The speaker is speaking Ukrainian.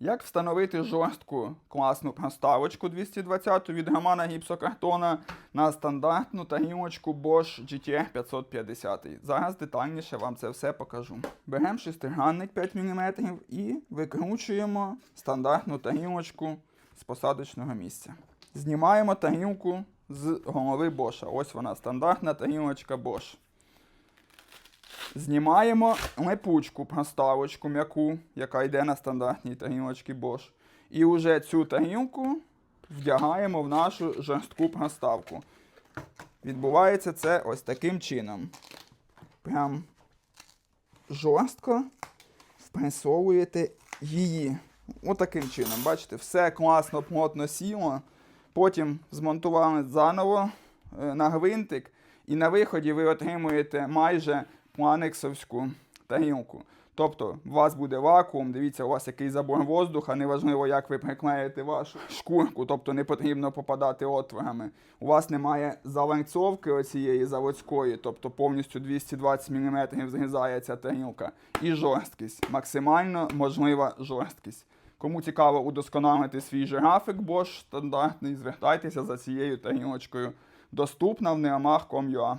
Як встановити жорстку класну проставочку 220 від гамана гіпсокартона на стандартну тарілочку Bosch GTR 550. Зараз детальніше вам це все покажу. Беремо шестигранник 5 мм і викручуємо стандартну тарілочку з посадочного місця. Знімаємо тарілку з голови Боша. Ось вона, стандартна тарілочка Bosch. Знімаємо липучку проставочку м'яку, яка йде на стандартній тарілочці Bosch. І вже цю тарілку вдягаємо в нашу жорстку проставку. Відбувається це ось таким чином. Прям жорстко впресовуєте її. Отаким чином. Бачите, все класно, плотно сіло. Потім змонтували заново е, на гвинтик, і на виході ви отримуєте майже планиксовську тарілку. Тобто у вас буде вакуум, дивіться, у вас який забор воздуха, неважливо, як ви приклеїте вашу шкурку, тобто не потрібно попадати отворами. У вас немає заланцовки оцієї заводської, тобто повністю 220 мм зрізається тарілка. І жорсткість, максимально можлива жорсткість. Кому цікаво удосконалити свій же графік Bosch стандартний, звертайтеся за цією тарілочкою. Доступна в neomах.com.ua.